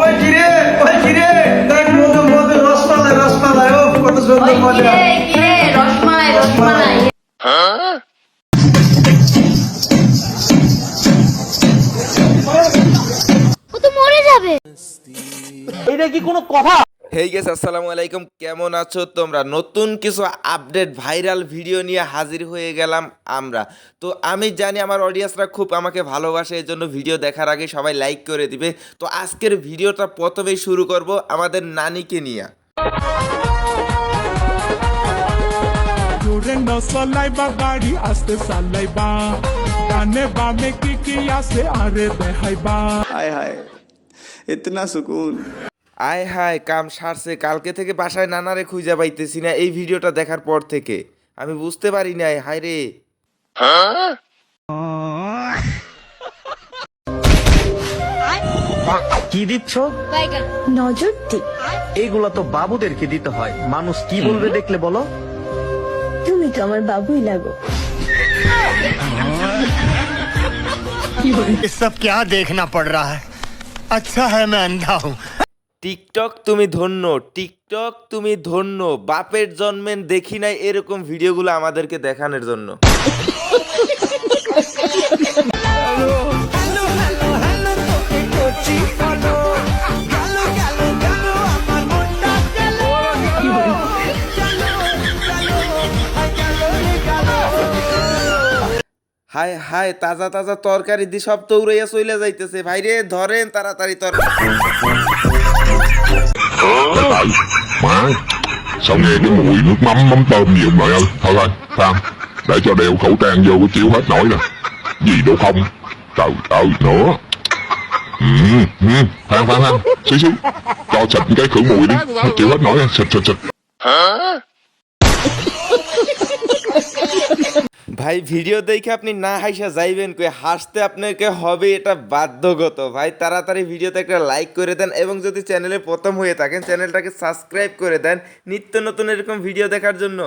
ওই কিরে ওই কিরে দেখ মধু মধু রসমালাই রসমালাই ও কত সুন্দর মজা। কিরে কিরে রসমালাই রসমালাই। ও তো মরে যাবে। হেই গেস আসসালামু আলাইকুম কেমন আছো তোমরা? নতুন কিছু আপডেট ভাইরাল ভিডিও নিয়ে হাজির হয়ে গেলাম আমরা। তো আমি জানি আমার অডিয়েন্সরা খুব আমাকে ভালোবাসে এই জন্য ভিডিও দেখার আগে সবাই লাইক করে দিবে। তো আজকের ভিডিওটা প্রথমেই শুরু করব আমাদের নানিকে নিয়ে। জোরে নসলাই বা। গাড়ি আসতে সালাই বা ডানে বামে কি কি আসে আরে দেখাই বা हाय हाय इतना सुकून আয় হায় কাম সারছে কালকে থেকে বাসায় নানারে খুঁজে পাইতেছি না এই ভিডিওটা দেখার পর থেকে আমি বুঝতে পারি নাই হায় রে কি দিচ্ছ নজর দিক এগুলা তো বাবুদেরকে দিতে হয় মানুষ কি বলবে দেখলে বলো তুমি তো আমার বাবুই লাগো ये सब क्या देखना पड़ रहा है अच्छा है मैं अंधा हूँ টিকটক তুমি ধন্য, টিকটক তুমি ধন্য। বাপের জন্মেন দেখি নাই এরকম ভিডিওগুলো আমাদেরকে দেখানোর জন্য। হায় হায়, তাজা তাজা তরকারি দিয়ে সব তো উড়াইয়া যাইতেছে। ভাইরে, ধরেন তাড়াতাড়ি তরকারি Má, sao nghe cái mùi nước mắm mắm tôm nhiều nội ơi Thôi thôi, Phan Để cho đeo khẩu trang vô có chịu hết nổi nè. Gì đâu không? Trời ơi, nữa. Ừ, ừ, Phan, Phan, Phan Xí xí. Cho xịt cái khử mùi đi. Chịu hết nổi nè, xịt xịt xịt. ভাই, video দেখে আপনি না হাসা যাইবেন কই? হাসতে আপনাকে হবে, এটা বাধ্যগত। ভাই, তাড়াতাড়ি ভিডিওতে একটা লাইক করে দেন এবং যদি চ্যানেলে প্রথম হয়ে থাকেন চ্যানেলটাকে সাবস্ক্রাইব করে দেন নিত্য নতুন এরকম ভিডিও দেখার জন্য।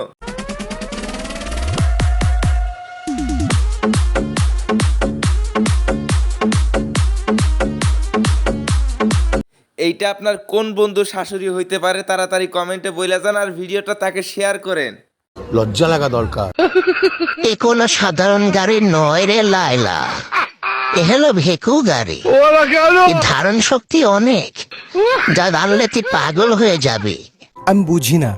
এইটা আপনার কোন বন্ধু শাশুড়ি হইতে পারে, তাড়াতাড়ি কমেন্টে বইলা যান আর ভিডিওটা তাকে শেয়ার করেন। লজ্জা লাগা দরকার। এ কোনো সাধারণ গাড়ি নয় রে লাইলা এ ভেকু গাড়ি। ধারণ শক্তি অনেক। যা জানলে তুই পাগল হয়ে যাবে। আমি বুঝি না।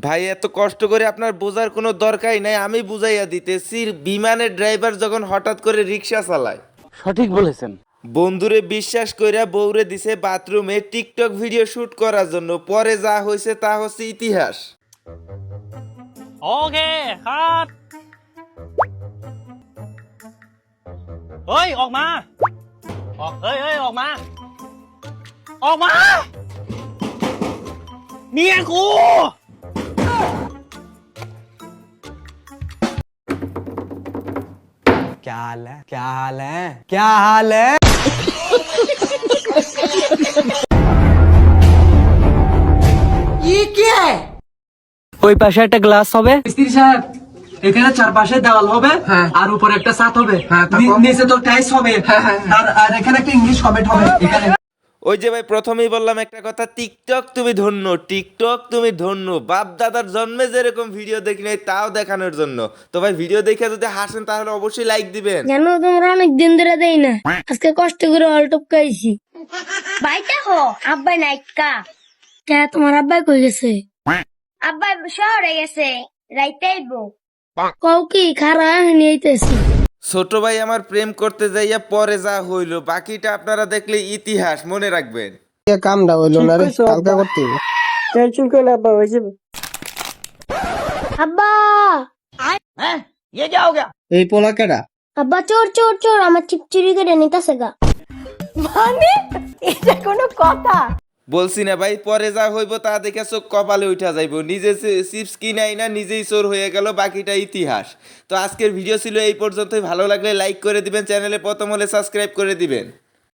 ভাই এত কষ্ট করে আপনার বোঝার কোনো দরকারই নাই। আমি বুঝাইয়া দিতেছি বিমানের ড্রাইভার যখন হঠাৎ করে রিক্সা চালায়। সঠিক বলেছেন। বন্ধুরে বিশ্বাস কইরা বউরে দিছে বাথরুমে টিকটক ভিডিও শুট করার জন্য। পরে যা হয়েছে তা হচ্ছে ইতিহাস। โอเคครับเฮ้ย ออกมา ออก เฮ้ยเฮ้ยออกมา ออกมา เมียกูกาแล้วกาแล้วกาแล้ว ওই পাশে একটা গ্লাস হবে। মিস্ত্রি সাহেব এখানে চারপাশে দেওয়াল হবে আর উপরে একটা ছাদ হবে। নিচে তো টাইস হবে। আর আর এখানে একটা ইংলিশ কমেন্ট হবে এখানে। ওই যে ভাই প্রথমেই বললাম একটা কথা টিকটক তুমি ধন্য টিকটক তুমি ধন্য। বাপ দাদার জন্মে যেরকম ভিডিও দেখি নাই তাও দেখানোর জন্য। তো ভাই ভিডিও দেখে যদি হাসেন তাহলে অবশ্যই লাইক দিবেন। জানো তোমরা অনেক দিন ধরে দেই না। আজকে কষ্ট করে অল টপকাইছি বাইটা হো আব্বাই নাইকা। কে তোমার আব্বাই কই গেছে? আব্বাই শহরে গেছে রাইতে আইবো। কও কি খারা নিয়ে ছোট ভাই আমার প্রেম করতে যাইয়া পরে যা হইল বাকিটা আপনারা দেখলে ইতিহাস মনে রাখবেন। কামটা হইল না রে হালকা করতে টেনশন করলে আব্বা হয়ে যাবে আব্বা এই পোলা কেডা? আব্বা চোর চোর চোর আমার চিপচুরি করে নিতেছে গা। মানে এটা কোনো কথা। বলছি না ভাই, পরে যা হইব তা দেখে চোখ কপালে উঠা যাইব। নিজে চিপস কিনাই না নিজেই চোর হয়ে গেল, বাকিটা ইতিহাস। তো আজকের ভিডিও ছিল এই পর্যন্তই। ভালো লাগলে লাইক করে দিবেন, চ্যানেলে প্রথম হলে সাবস্ক্রাইব করে দিবেন।